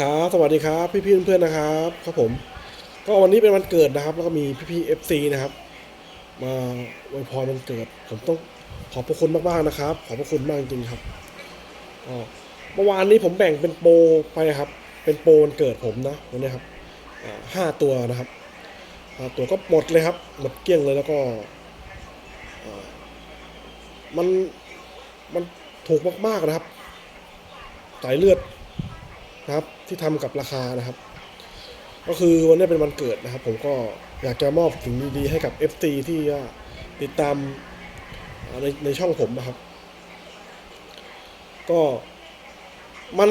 ครับสวัสดีครับพี่พี่ๆเพื่อนๆนะครับครับผม ก็วันนี้เป็นวันเกิดนะครับ แล้วก็มีพี่พี่เอฟซีนะครับ มาอวยพรวันเกิด ผมต้องขอบพระคุณมากๆนะครับ ขอบพระคุณมากจริงๆครับก็เมื่อวานนี้ผมแบ่งเป็นโปรไปครับ เป็นโปรวันเกิดผมนะวันนี้ครับห้าตัวนะครับห้าตัวก็หมดเลยครับ หมดเกลี้ยงเลยแล้วก็มันมันถูกมากๆนะครับสายเลือด นะครับที่ทำกับราคานะครับ ก็คือวันนี้เป็นวันเกิดนะครับ ผมก็อยากจะมอบสิ่งดีๆให้กับ FT ที่ว่ติดตามในในช่องผมนะครับ ก็มัน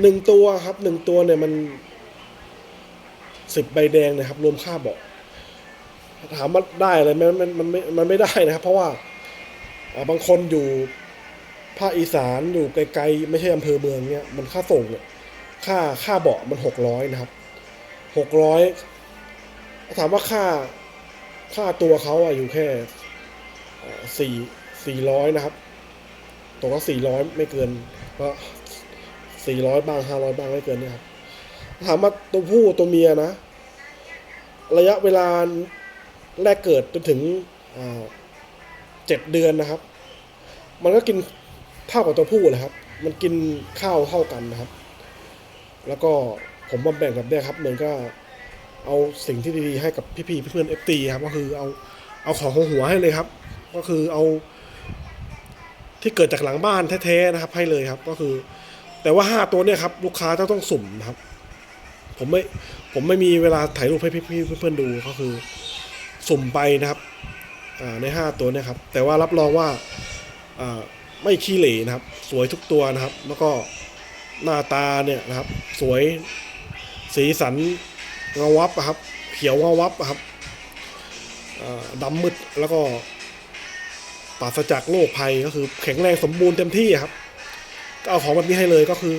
หนึ่งตัวครับหนึ่งตัวเนี่ยมันสิบใบแดงนะครับ รวมค่าบาะถามว่าได้อะไรไหมมันมันไม่มันไม่ได้นะครับ เพราะว่าบางคนอยู่าคอีสานอยู่ไกลๆไม่ใช่อำเภอเมืองเนี่ยมันค่าส่งเนี่ยค่าค่าเบาะมันหกร้อยนะครับหกร้อยถามว่าค่าค่าตัวเขาอะอยู่แค่สี่สี่ร้อยนะครับตัวก็สี่ร้อยไม่เกินก็สี่ร้อยบางห้าร้อยบางไม่เกินนี่ครับถามว่าตัวผู้ตัวเมียนะ ระยะเวลาแรกเกิดจนถึงเจ็ดเดือนนะครับ มันก็กิน เท่ากับตัวผู้เลยครับ มันกินข้าวเท่ากันนะครับ แล้วก็ผมมาแบ่งกับเนี่ยครับเหมือนก็เอาสิ่งที่ดีๆให้กับพี่ๆเพื่อนเอฟตีครับก็คือเอาเอาของของหัวให้เลยครับ ก็คือเอา ที่เกิดจากหลังบ้านแท้ๆนะครับ ให้เลยครับ ก็คือ แต่ว่าห้าตัวเนี่ยครับลูกค้าต้องต้องสุ่มนะครับ ผมไม่ผมไม่มีเวลาถ่ายรูปให้พี่ๆเพื่อนๆดูก็คือ สุ่มไปนะครับในห้าตัวเนี่ยครับ แต่ว่ารับรองว่า ไม่ขี้เหร่นะครับ สวยทุกตัวนะครับ แล้วก็หน้าตาเนี่ยนะครับ สวยสีสันเงาวับอะครับ เขียวเงาวับอะครับดำมืดแล้วก็ปราศจากโรคภัยก็คือแข็งแรงสมบูรณ์เต็มที่ครับ ก็เอาของแบบนี้ให้เลยก็คือ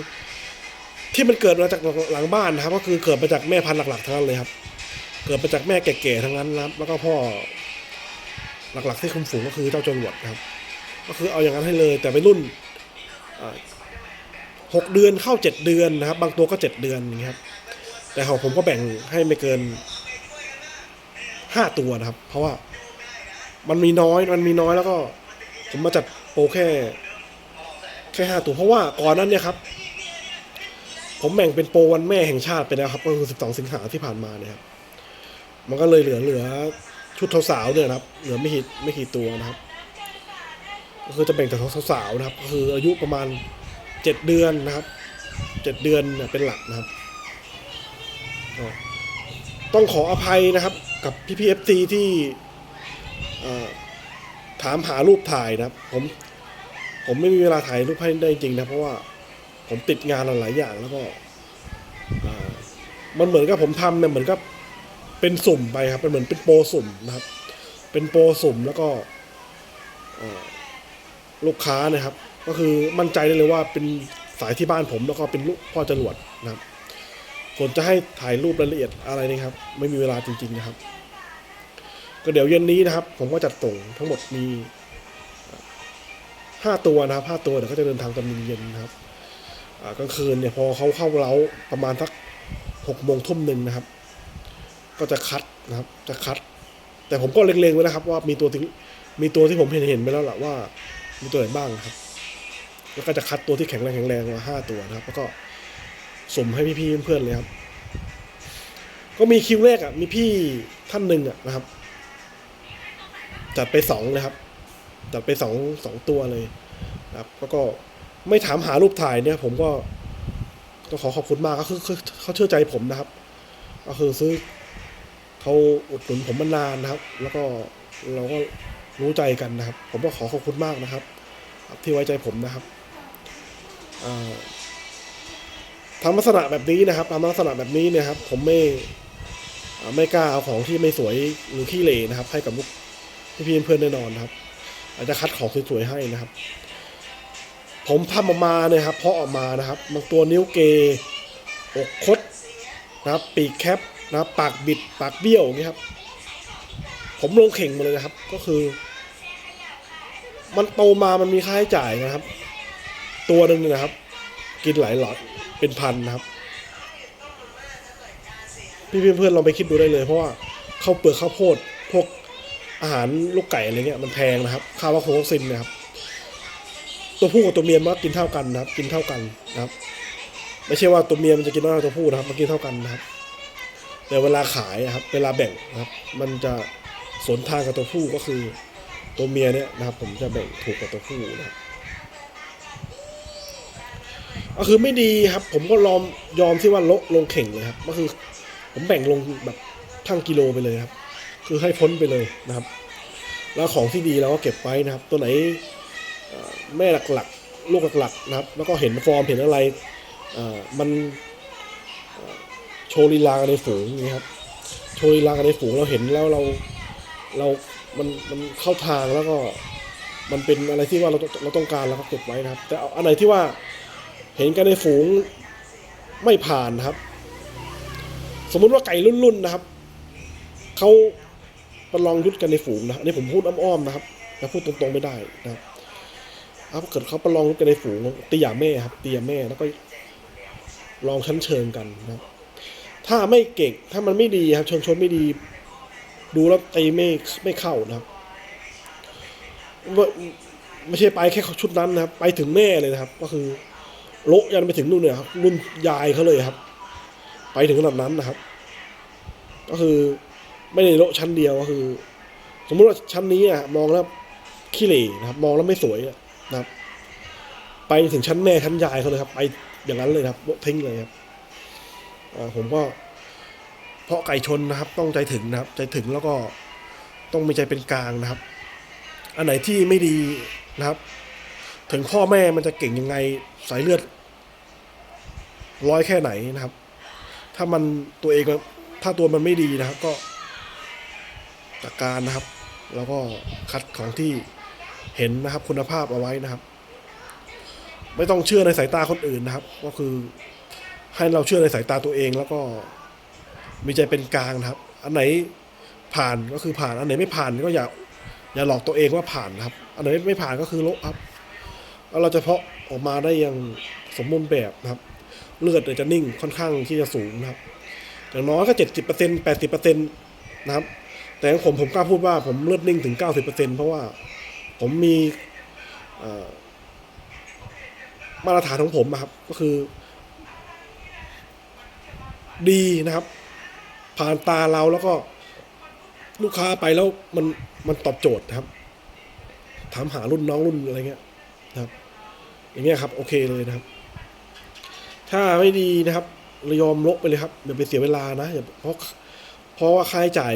ที่มันเกิดมาจากหลังบ้านนะครับ ก็คือเกิดมาจากแม่พันธุ์หลักๆทั้งนั้นเลยครับ เกิดมาจากแม่แก่ๆทั้งนั้นนะครับแล้วก็พ่อหลักๆที่คุมฝูงก็คือเจ้าจรวดครับ ก็คือเอาอย่างนั้นให้เลย แต่ไปรุ่นหกเดือนเข้าเจ็ดเดือนนะครับ บางตัวก็เจ็ดเดือนอย่างเงี้ยครับ แต่ของผมก็แบ่งให้ไม่เกินห้าตัวนะครับ เพราะว่ามันมีน้อยมันมีน้อยแล้วก็ ผมมาจัดโปรแค่แค่ห้าตัวเพราะว่าก่อนนั้นเนี่ยครับ ผมแบ่งเป็นโปรวันแม่แห่งชาติไปแล้วครับ ก็คือสิบสองสิงหาที่ผ่านมาเนี่ยครับ มันก็เลยเหลือเหลือชุดสาวๆเนี่ยนะครับ เหลือไม่กี่ไม่กี่ตัวนะครับ ก็คือจะแบ่งแต่สาวๆนะครับ ก็คืออายุประมาณเจ็ดเดือนนะครับเจ็ดเดือนเป็นหลักนะครับ ต้องขออภัยนะครับกับพี่พีเอฟซีที่ถามหารูปถ่ายนะครับผมผมไม่มีเวลาถ่ายรูปให้ได้จริงนะเพราะว่าผมติดงานหลายอย่างแล้วก็มันเหมือนกับผมทำเนี่ยเหมือนกับเป็นสุ่มไปครับมันเหมือนเป็นโปรสุ่มนะครับ เป็นโปรสุ่มแล้วก็ ลูกค้านะครับ ก็คือมั่นใจได้เลยว่าเป็นสายที่บ้านผมแล้วก็เป็นลูกพ่อจรวดนะครับส่วนจะให้ถ่ายรูปรายละเอียดอะไรนี่ครับ ไม่มีเวลาจริง ๆนะครับ ก็เดี๋ยวเย็นนี้นะครับ ผมก็จัดส่งทั้งหมดมีห้าตัวนะครับห้าตัวเดี๋ยวก็จะเดินทางตอนเย็นๆนะครับกลางคืนเนี่ยพอเขาเข้าเล้าประมาณสักหกโมงทุ่มหนึ่งนะครับ ก็จะคัดนะครับ จะคัด แต่ผมก็เล็งๆไว้นะครับ ว่ามีตัวที่มีตัวที่ผมเห็นเห็นไปแล้วแหละว่า มีตัวไหนบ้างครับ แล้วก็จะคัดตัวที่แข็งแรงแข็งแรงมาห้าตัวนะครับ แล้วก็สุ่มให้พี่ๆเพื่อนๆเลยครับ ก็มีคิวแรกอะ มีพี่ท่านหนึ่งอะนะครับ จัดไปสองเลยครับ จัดไปสองสองตัวเลยนะครับ แล้วก็ไม่ถามหารูปถ่ายเนี่ย ผมก็ต้องขอขอบคุณมากก็คือคือเขาเชื่อใจผมนะครับ ก็คือซื้อเขาอุดหนุนผมมานานนะครับ แล้วก็เราก็รู้ใจกันนะครับ ผมก็ขอขอบคุณมากนะครับ ที่ไว้ใจผมนะครับทำลักษณะแบบนี้นะครับทำลักษณะแบบนี้เนี่ยครับ ผมไม่ไม่กล้าเอาของที่ไม่สวยหรือขี้เหร่นะครับ ให้กับลูกพี่เพื่อนแน่นอนนะครับ อาจจะคัดของสวยๆให้นะครับ ผมทำออกมาเนี่ยครับเพาะออกมานะครับบางตัวนิ้วเกอกคดนะครับ ปีกแคปนะครับ ปากบิดปากเบี้ยวอย่างนี้ครับ ผมลงเข่งมาเลยนะครับ ก็คือ มันโตมามันมีค่าใช้จ่ายนะครับ ตัวหนึ่งนะครับ กินหลายหลอดเป็นพันนะครับ พี่เพื่อนๆลองไปคิดดูได้เลยเพราะว่าข้าวเปลือกข้าวโพดพวกอาหารลูกไก่อะไรเงี้ยมันแพงนะครับค่าวัคซีนนะครับ ตัวผู้กับตัวเมียมันกินเท่ากันนะครับ กินเท่ากันนะครับ ไม่ใช่ว่าตัวเมียมันจะกินน้อยกว่าตัวผู้นะครับ มันกินเท่ากันนะครับแต่เวลาขายอะครับ เวลาแบ่งนะครับ มันจะสวนทางกับตัวผู้ก็คือ ตัวเมียเนี่ยนะครับผมจะแบ่งถูกกว่าตัวผู้นะครับก็คือไม่ดีครับ ผมก็ยอมยอมที่ว่าลดลงเข่งเลยครับ ก็คือ ผมแบ่งลงแบบทั้งกิโลไปเลยครับ คือให้พ้นไปเลยนะครับ แล้วของที่ดีเราก็เก็บไว้นะครับ ตัวไหนเอ่อแม่หลักๆลูกหลักๆนะครับ แล้วก็เห็นฟอร์มเห็นอะไรมันโชว์ลีลากันในฝูงอย่างนี้ครับโชว์ลีลากันในฝูงเราเห็นแล้วเราเรา มันมันเข้าทางแล้วก็มันเป็นอะไรที่ว่าเราต้องเราต้องการเราก็เก็บไว้นะครับ แต่เอาอันไหนที่ว่าเห็นกันในฝูงไม่ผ่านนะครับ สมมุติว่าไก่รุ่นๆนะครับเขาประลองยุดกันในฝูงนะอันนี้ผมพูดอ้อมๆนะครับแต่พูดตรงๆไม่ได้นะครับถ้าเกิดเขาประลองยุดกันในฝูงตีหยาแม่ครับตีหยาแม่แล้วก็ลองชั้นเชิงกันนะครับถ้าไม่เก่งถ้ามันไม่ดีครับชนชนไม่ดี ดูแล้วตีไม่ไม่เข้านะครับไม่ใช่ไปแค่ชุดนั้นนะครับ ไปถึงแม่เลยนะครับ ก็คือโละยันไปถึงนู่นเนี่ยครับรุ่นยายเขาเลยครับ ไปถึงขนาดนั้นนะครับ ก็คือไม่ได้โละชั้นเดียวก็คือ สมมุติว่าชั้นนี้อะมองแล้วขี้เหร่นะครับ มองแล้วไม่สวยนะครับ ไปถึงชั้นแม่ชั้นยายเขาเลยครับ ไปอย่างนั้นเลยครับโละทิ้งเลยครับอ่าผมก็ เพราะไก่ชนนะครับต้องใจถึงนะครับ ใจถึงแล้วก็ต้องมีใจเป็นกลางนะครับ อันไหนที่ไม่ดีนะครับ ถึงพ่อแม่มันจะเก่งยังไงสายเลือด ร้อยแค่ไหนนะครับ ถ้ามันตัวเองถ้าตัวมันไม่ดีนะครับ ก็จัดการนะครับ แล้วก็คัดของที่เห็นนะครับ คุณภาพเอาไว้นะครับ ไม่ต้องเชื่อในสายตาคนอื่นนะครับ ก็คือให้เราเชื่อในสายตาตัวเองแล้วก็ มีใจเป็นกลางนะครับ อันไหนผ่านก็คือผ่าน อันไหนไม่ผ่านก็อย่าอย่าหลอกตัวเองว่าผ่านนะครับ อันไหนไม่ผ่านก็คือลบครับแล้วเราจะเพาะออกมาได้อย่างสมบูรณ์แบบนะครับ เลือดเนี่ยจะนิ่งค่อนข้างที่จะสูงนะครับ อย่างน้อยก็เจ็ดสิบเปอร์เซ็นแปดสิบเปอร์เซ็นนะครับ แต่ของผมผมกล้าพูดว่าผมเลือดนิ่งถึงเก้าสิบเปอร์เซ็นเพราะว่าผมมีมาตรฐานของผมนะครับ ก็คือ ดีนะครับ ผ่านตาเราแล้วก็ลูกค้าไปแล้วมันมันตอบโจทย์ครับ ถามหารุ่นน้องรุ่นอะไรเงี้ยนะครับ อย่างเงี้ยครับ โอเคเลยนะครับ ถ้าไม่ดีนะครับเรายอมลบไปเลยครับอย่าไปเสียเวลานะอย่าเพราะเพราะว่าค่าใช้จ่าย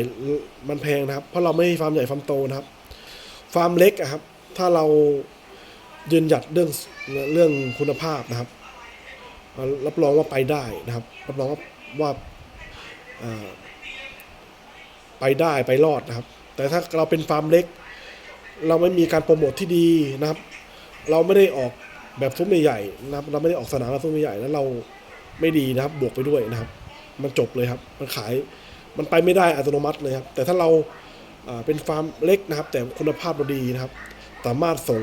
มันแพงนะครับ เพราะเราไม่ฟาร์มใหญ่ฟาร์มโตนะครับ ฟาร์มเล็กอะครับ ถ้าเรายืนหยัดเรื่องเรื่องคุณภาพนะครับ รับรองว่าไปได้นะครับ รับรองว่า,วา ไปได้ไปรอดนะครับ แต่ถ้าเราเป็นฟาร์มเล็ก เราไม่มีการโปรโมทที่ดีนะครับ เราไม่ได้ออกแบบซุ้มใหญ่ๆนะครับ เราไม่ได้ออกสนามแบบซุ้มใหญ่ๆแล้วเราไม่ดีนะครับ บวกไปด้วยนะครับ มันจบเลยครับ มันขายมันไปไม่ได้อัตโนมัติเลยครับ แต่ถ้าเราเป็นฟาร์มเล็กนะครับ แต่คุณภาพเราดีนะครับ สามารถส่ง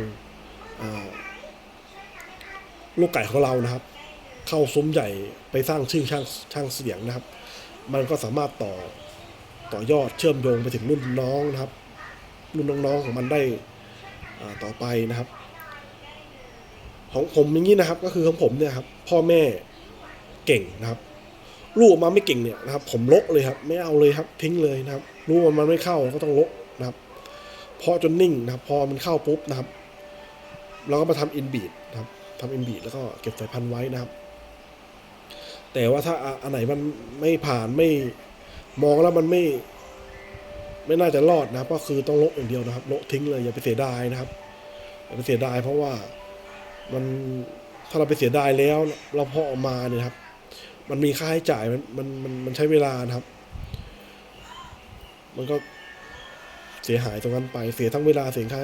ลูกไก่ของเรานะครับ เข้าซุ้มใหญ่ไปสร้างชื่อช่างช่างเสียงนะครับ มันก็สามารถต่อต่อยอดเชื่อมโยงไปถึงรุ่นน้องนะครับ รุ่นน้องๆของมันได้ต่อไปนะครับ ของผมอย่างนี้นะครับ ก็คือของผมเนี่ยครับ พ่อแม่เก่งนะครับลูกออกมาไม่เก่งเนี่ยนะครับ ผมละเลยครับ ไม่เอาเลยครับ ทิ้งเลยนะครับรู้ว่ามันไม่เข้าก็ต้องละนะครับพาะจนนิ่งนะครับ พอมันเข้าปุ๊บนะครับ เราก็มาทำอินบีดนะครับทำอินบีดแล้วก็เก็บสายพันธุ์ไว้นะครับ แต่ว่าถ้าอันไหนมันไม่ผ่านไม่มองแล้วมันไม่ ไม่น่าจะรอดนะก็คือต้องลบอย่างเดียวนะครับลบทิ้งเลยอย่าไปเสียดายนะครับอย่าไปเสียดายเพราะว่ามันถ้าเราไปเสียดายแล้ว เราพอออกมาเนี่ยครับ มันมีค่าใช้จ่ายมันมันมันมันใช้เวลานะครับ มันก็เสียหายตรงนั้นไปเสียทั้งเวลาเสียค่า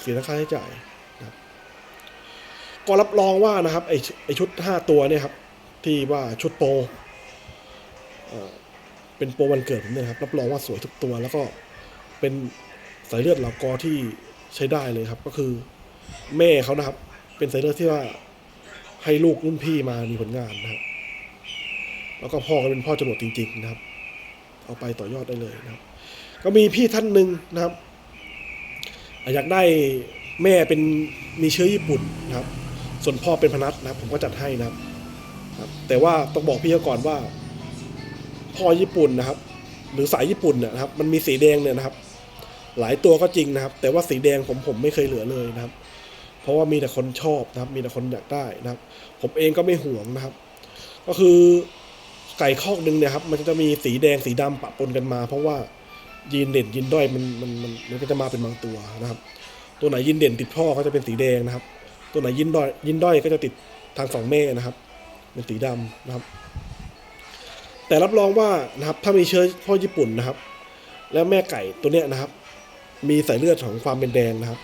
เสียทั้งค่าใช้จ่ายนะครับก็รับรองว่านะครับไอไอชุดห้าตัวเนี่ยครับ ที่ว่าชุดโปรเป็นโปรวันเกิดผมเนี่ยครับรับรองว่าสวยทุกตัว แล้วก็เป็นสายเลือดเหล่ากอที่ใช้ได้เลยครับ ก็คือแม่เขานะครับ เป็นสายเลือดที่ว่าให้ลูกรุ่นพี่มามีผลงานนะครับ แล้วก็พ่อก็เป็นพ่อจรวดจริง ๆ นะครับ เอาไปต่อยอดได้เลยนะครับ ก็มีพี่ท่านหนึ่งนะครับอยากได้แม่เป็นมีเชื้อญี่ปุ่นนะครับ ส่วนพ่อเป็นพนัทนะครับ ผมก็จัดให้นะครับ ครับแต่ว่าต้องบอกพี่เขาก่อนว่าพ่อญี่ปุ่นนะครับ หรือสายญี่ปุ่นเนยนะครับ มันมีสีแดงเนี่ยนะครับ หลายตัวก็จริงนะครับ แต่ว่าสีแดงผมผมไม่เคยเหลือเลยนะครับ เพราะว่ามีแต่คนชอบนะครับ มีแต่คนอยากได้นะครับ ผมเองก็ไม่ห่วงนะครับ ก็คือไก่คอกหนึ่งเนี่ยครับมันจะมีสีแดงสีดำปะปนกันมา เพราะว่ายีนเด่นยีนด้อยมันมันมันมันก็จะมาเป็นบางตัวนะครับ ตัวไหนยีนเด่นติดพ่อก็จะเป็นสีแดงนะครับ ตัวไหนยีนด้อยยีนด้อยก็จะติดทางสองแม่นะครับ เป็นสีดำนะครับ แต่รับรองว่านะครับ ถ้ามีเชื้อพ่อญี่ปุ่นนะครับ แล้วแม่ไก่ตัวเนี้ยนะครับ มีสายเลือดของความเป็นแดงนะครับ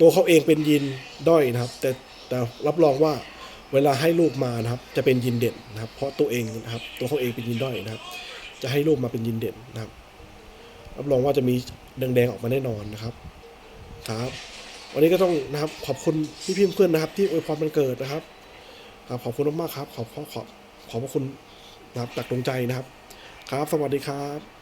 ตัวเขาเองเป็นยีนด้อยนะครับ แต่แต่รับรองว่าเวลาให้ลูกมานะครับ จะเป็นยีนเด่นนะครับ เพราะตัวเองนะครับ ตัวเขาเองเป็นยีนด้อยนะครับ จะให้ลูกมาเป็นยีนเด่นนะครับ รับรองว่าจะมีแดงๆออกมาแน่นอนนะครับครับวันนี้ก็ต้องนะครับขอบคุณพี่พี่เพื่อนๆนะครับ ที่อวยพรมันเกิดนะครับ ครับขอบคุณมากๆครับ ขอบขอบขอบขอบพระคุณนะครับจากดวงใจนะครับ ครับ สวัสดีครับ